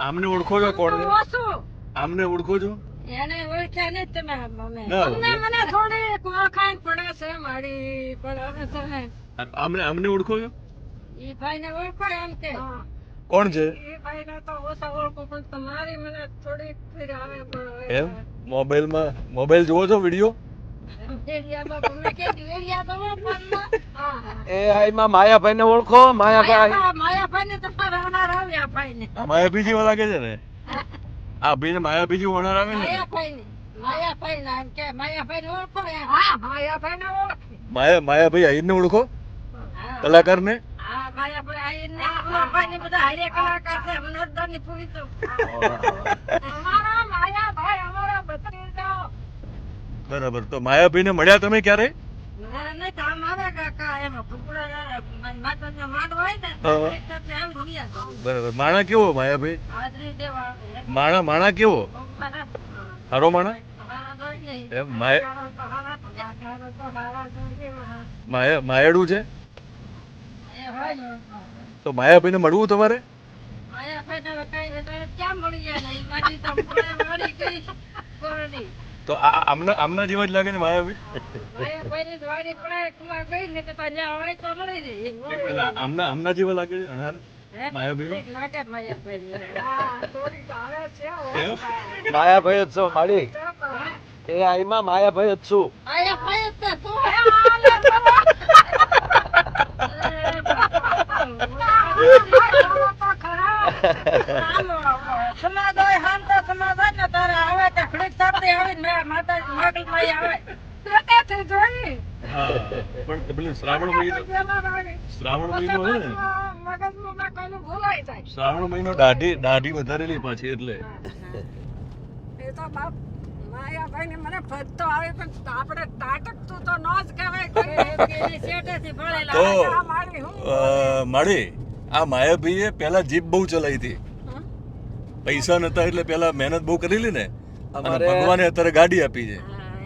આમને ઓળખો છો કોણ? આમને ઓળખો છો? એને ઓળખ્યા નહીં તમે તમને મને થોડી ઓળખાણ પડે છે મારી પણ હવે તમે આમને આમને ઓળખો છો? ઈ ભાઈ ઓળખો એમ કે. કોણ છે? ઈ ભાઈ તો ઓછા ઓળખો પણ તમારી મને થોડી ફીર આવે પણ એમ? મોબાઈલમાં મોબાઈલ જોવો છો વીડિયો? એ આઈમાં માયાભાઈ ને. ઓળખો માયાભાઈ. માયા- ને ને જેવા લાગે છે ને? આ ભાઈને માયા બીજી હોનાર આવે ને? માયાભાઈ ને ને એમ કે માયાભાઈ ઓળખો હા માયાભાઈ ને ઓળખી. માયા માયાભાઈ ઓળખો? ને કલાકારની પૂરી તો. માયાભાઈ બરાબર. માયાભાઈને મળ્યા તમે ક્યારે? ના, નહીં તો અમારા કાકા એમાં ફૂફડા માંડ હોય ને બરાબર. માણા કેવો માયાભાઈ? માણા માણા કેવો? હારો માણા? માયા માયાડું છે? તો માયાભાઈને મળવું તમારે? તો આમના આમના જેવા જ લાગે ને માયાભાઈ? આમના આમના જેવા લાગે છે? માયાભાઈ. હા, હો. જ છો માળી એ આઈમાં માયાભાઈ જ છું હે સમાજ હોય ને તારે આવે તે થતી આવે આવે તેથી જોઈ હા પણ શ્રાવણ મહિનો શ્રાવણ મહિનો છે શ્રાવણ મહિનો દાઢી દાઢી વધારેલી પાછી એટલે. એ તો બાપ માયાભાઈ ને મને ભજતો આવે પણ આપણે તાટક તો નો જ કહેવાય ઘરે કે એ શેઠેથી ભણેલા. તો આ મારી માળી આ માયાભાઈએ પહેલા જીપ બહુ ચલાવી હતી? પૈસા નતા એટલે પહેલા મહેનત બહુ કરેલી ને અમારે- ભગવાને અત્યારે ગાડી આપી છે.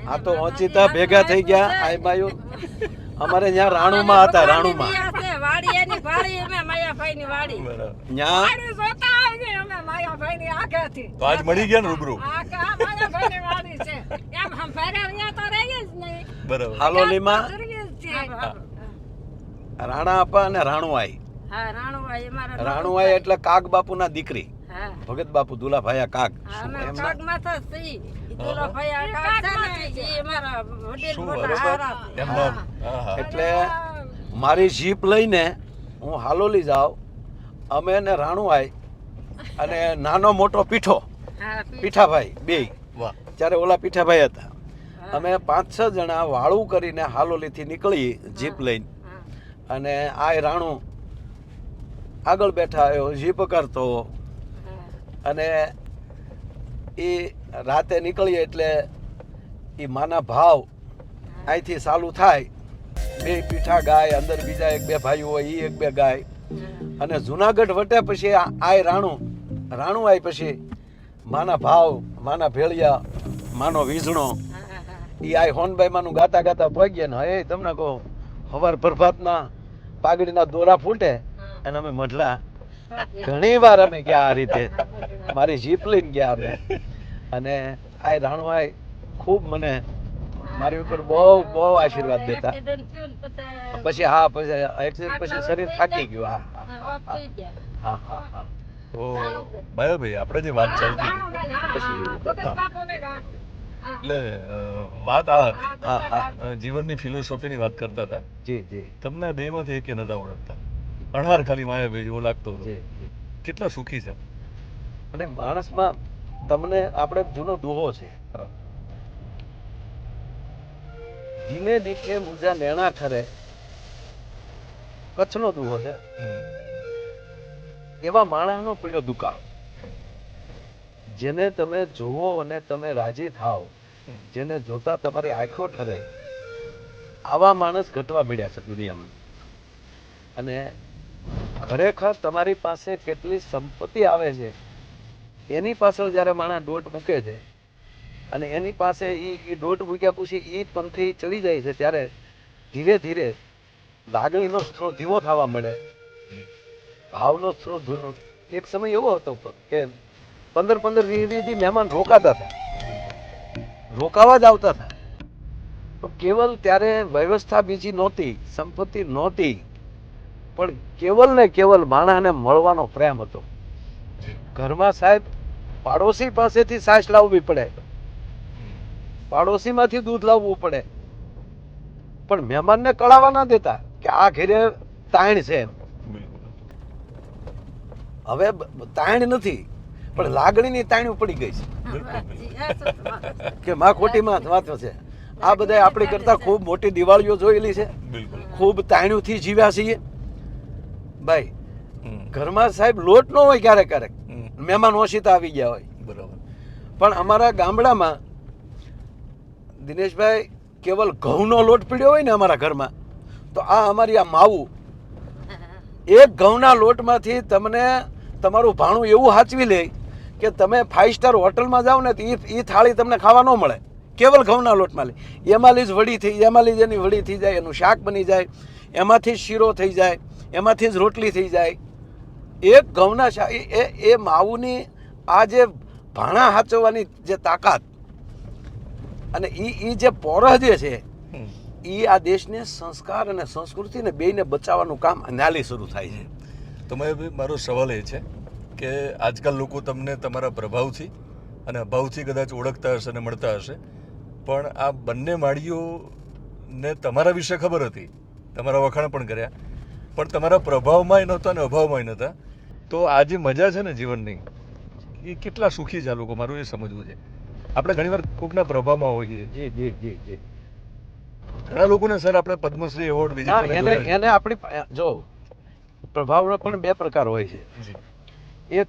આ તો ઓચિતા ભેગા થઈ ગયા આઈમાયું અમારે ત્યાં રાણુમાં હતા રાણુમાં. વાડી એની માયાભાઈ ની વાડી વાડી જોતા આવીએ અમે માયાભાઈ ની આગેથી તો આજ મળી ગયા ને રૂબરૂ? આ કા માયાભાઈ ની વાડી છે. એમ હમ ફેરે અહીંયા તો રહીએ જ નહીં. બરાબર. હાલો લીમા. રાણા આપા અને રાણુઆઈ હા રાણુઆઈ એટલે કાગ બાપુના દીકરી. ભગત બાપુ દુલાભાઈ તો છે ને, વડીલ મોટા હા, હા. એટલે મારી જીપ લઈને હું હાલોલી જાઉં. અમે ને રાણુઆઈ અને નાનો મોટો પીઠો પીઠાભાઈ બે. વાહ. ત્યારે ઓલા પીઠાભાઈ હતા. અમે પાંચ છ જણા વાળું કરીને હાલોલીથી નીકળી જીપ લઈને. અને આ રાણુ આગળ બેઠા આવ્યો જીપ કરતો. અને એ રાતે નીકળીએ એટલે એ માના ભાવ અહીંથી ચાલુ થાય. બે પીઠા ગાય, અંદર બીજા એક બે ભાઈઓ હોય એ એક બે ગાય. અને જુનાગઢ વટે પછી આય રાણું. રાણું આય પછી માના ભાવ, માના ભેળિયા, માનો વીજણો. એ આય હોનભાઈ માનું ગાતા ગાતા ભાગ્યા ને, હે, તમને કહો, હવાર પ્રભાતના પાઘડીના દોરા ફૂટે અને અમે મઢલા. ઘણી વાર અમે ગયા આ રીતે. મારી જીપ લઈને ગયા અમે. અને આ રાણુભાઈ ખૂબ મને મારી ઉપર બહુ બહુ આશીર્વાદ દેતા. પછી પછી હા પછી એક્સિડન્ટ પછી શરીર થાકી ગયું? હા હા, હા હા હા તો માયાભાઈ આપણે જે વાત ચાલતી હા. એટલે વાત આ જીવનની ફિલોસોફીની વાત કરતા હતા. જી જી. તમને દેહમાંથી એક એકે નતા ઓળખતા. અણહાર ખાલી માયાભાઈ એવો લાગતો હતો. કેટલા સુખી છે. અને માણસમાં તમને આપણે જૂનો દુહો છે. ધીમે ધીમે મુજા નેણા ખરે. કચ્છનો દુહો છે. એવા માણસનો પડ્યો દુકાળ. જેને તમે જોવો અને તમે રાજી થાવ જેને જોતા તમારી આંખો ઠરે, આવા માણસ ઘટવા મળ્યા છે દુનિયામાં. અને ખરેખર તમારી પાસે કેટલી સંપત્તિ આવે છે, એની પાછળ જ્યારે માણસ દોટ મૂકે છે અને એની પાસે એ દોઢ મૂક્યા પછી એ પંથી ચડી જાય છે ત્યારે ધીરે ધીરે લાગણીનો સ્ત્રોત ધીમો થવા મળે ભાવનો સ્ત્રોત એક સમય એવો હતો કે પંદર પંદર વીસ મહેમાન રોકાતા હતા. રોકાવા જ આવતા હતા. તો કેવલ ત્યારે વ્યવસ્થા બીજી નહોતી, સંપત્તિ નહોતી. પણ કેવલ ને કેવલ માણસને મળવાનો પ્રેમ હતો. ઘરમાં સાહેબ પાડોશી પાસેથી સાસ લાવવી પડે. પાડોશીમાંથી દૂધ લાવવું પડે. પણ મહેમાનને કળાવા ના દેતા કે આ ઘેરે તાણ છે એમ. હવે તાણ નથી પણ લાગણીની તાણી પડી ગઈ છે. કે માં ખોટી માં વાત છે. આ બધા આપણે કરતા ખૂબ મોટી દિવાળીઓ જોયેલી છે. ખૂબ તાણ્યુંથી જીવ્યા છીએ. ભાઈ ઘરમાં સાહેબ લોટ ન હોય ક્યારેક ક્યારેક. હમ. મહેમાન ઓછીતા આવી ગયા હોય. બરાબર. પણ અમારા ગામડામાં દિનેશભાઈ, કેવલ ઘઉંનો લોટ પીડ્યો હોય ને અમારા ઘરમાં, તો આ અમારી આ માવું. એક ઘઉંના લોટમાંથી તમને તમારું ભાણું એવું સાચવી લે કે તમે ફાઇવ સ્ટાર હોટલમાં જાઓ ને તો એ થાળી તમને ખાવા ન મળે. કેવલ ઘઉંના લોટમાં લે. એમાંથી જ વડી થઈ એમાંથી જ એની વડી થઈ જાય, એનું શાક બની જાય, એમાંથી જ શીરો થઈ જાય, એમાંથી જ રોટલી થઈ જાય. એક ઘઉંના શા એ- એ માવુની આ જે ભાણા હાચવવાની જે તાકાત અને એ એ જે પોરહ જે છે. એ આ દેશને સંસ્કાર અને સંસ્કૃતિને બેયને બચાવવાનું કામ અનાલી શરૂ થાય છે. તમે મારો સવાલ એ છે કે આજકાલ લોકો તમને તમારા પ્રભાવથી અને અભાવથી કદાચ ઓળખતા હશે અને મળતા હશે પણ આ બંને માળીઓને તમારા વિશે ખબર હતી. તમારા વખાણ પણ કર્યા. પણ તમારા પ્રભાવમાં નહોતા અને અભાવમાં નહોતા. તો આ જે મજા છે ને જીવનની એ કેટલા સુખી છે આ લોકો? મારું એ સમજવું છે. આપણે ઘણીવાર કોકના પ્રભાવમાં હોઈએ જી જી જી જી. ઘણા લોકોને સર આપણે પદ્મશ્રી એવોર્ડ બીજી એને એને આપણી જો પ્રભાવનો પણ બે પ્રકાર હોય છે. એક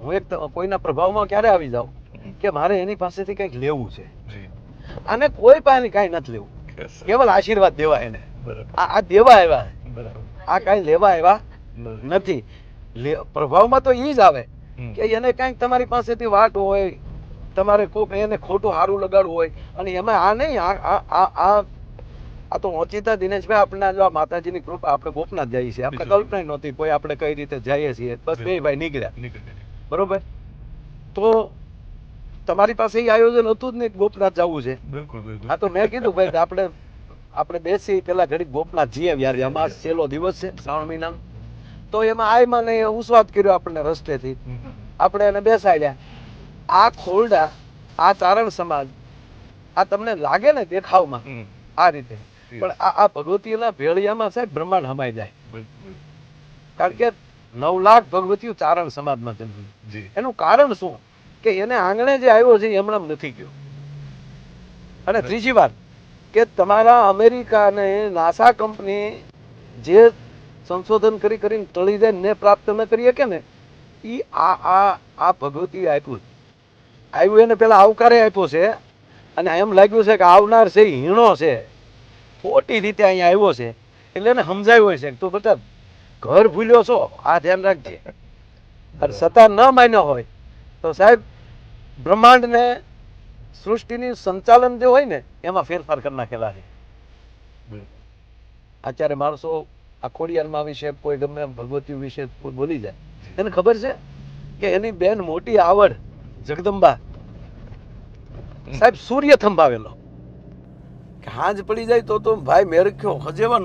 હું એક કોઈના પ્રભાવમાં ક્યારે આવી જાઉં કે મારે એની પાસેથી કંઈક લેવું છે? અને કોઈ પાસે કાંઈ નથી લેવું. કેવલ આશીર્વાદ દેવા એને. બરાબર. આ દેવા આવ્યા બરાબર. આ કાંઈ લેવા આવ્યા નથી. પ્રભાવમાં તો એ જ આવે કે એને કાંઈક તમારી પાસેથી વાટ હોય તમારે કોઈક એને ખોટું સારું લગાડવું હોય અને એમાં આ નહીં આ આ આ તો ઓચિતા દિનેશભાઈ આપણે જો આ માતાજીની કૃપા આપણે ગોપનાથ જઈએ છીએ. આપણે કલ્પના નહોતી કોઈ આપણે કઈ રીતે જઈએ છીએ. બસ બે ભાઈ નીકળ્યા. બરોબર? તો તમારી પાસે એ આયોજન હતું જ નહીં ગોપનાથ જવું છે? હા તો મેં કીધું ભાઈ આપણે આપણે બેસી પેલા ઘડી ગોપનાથ જઈએ યાર અમાસ છેલ્લો દિવસ છે શ્રાવણ મહિના તો એમાં આયમાં ને ઉસ્વાદ કર્યો આપણને રસ્તેથી. આપણે એને બેસાડ્યા. આ ખોરડા આ ચારણ સમાજ આ તમને લાગે ને દેખાવમાં આ રીતે. પણ આ આ ભગવતીના ભેળિયામાં સાહેબ બ્રહ્માંડ હમાઈ જાય. કારણ કે નવ લાખ ભગવતીઓ ચારણ સમાજમાં જન્મી. એનું કારણ શું? કે એને આંગણે જે આવ્યો છે એ હમણાં નથી ગયો. અને ત્રીજી વાત કે તમારા અમેરિકા અને નાસા કંપની જે સંશોધન કરી કરીને તળી જાય ને પ્રાપ્ત ન કરીએ કે ને એ આ આ આ ભગવતી આપ્યું. આવ્યું એને પેલા આવકારે આપ્યો છે અને એમ લાગ્યું છે કે આવનાર છે હીણો છે. ખોટી રીતે અહીંયા આવ્યો છે. એટલે એને સમજાવ્યું હોય છે કે તું બધા ઘર ભૂલ્યો છો આ ધ્યાન રાખજે. અને છતાં ન માન્યો હોય તો સાહેબ બ્રહ્માંડને સૃષ્ટિની સંચાલન જે હોય ને એમાં ફેરફાર કરી નાખેલા છે. અત્યારે માણસો આ ખોડિયારમાં વિશે કોઈ ગમે ભગવતી વિશે બોલી જાય. એને ખબર છે કે એની બેન મોટી આવડ જગદંબા. સાહેબ સૂર્ય થંભાવેલો. હાજ પડી જાય તો તો ભાઈ મેરખ્યો હજેવા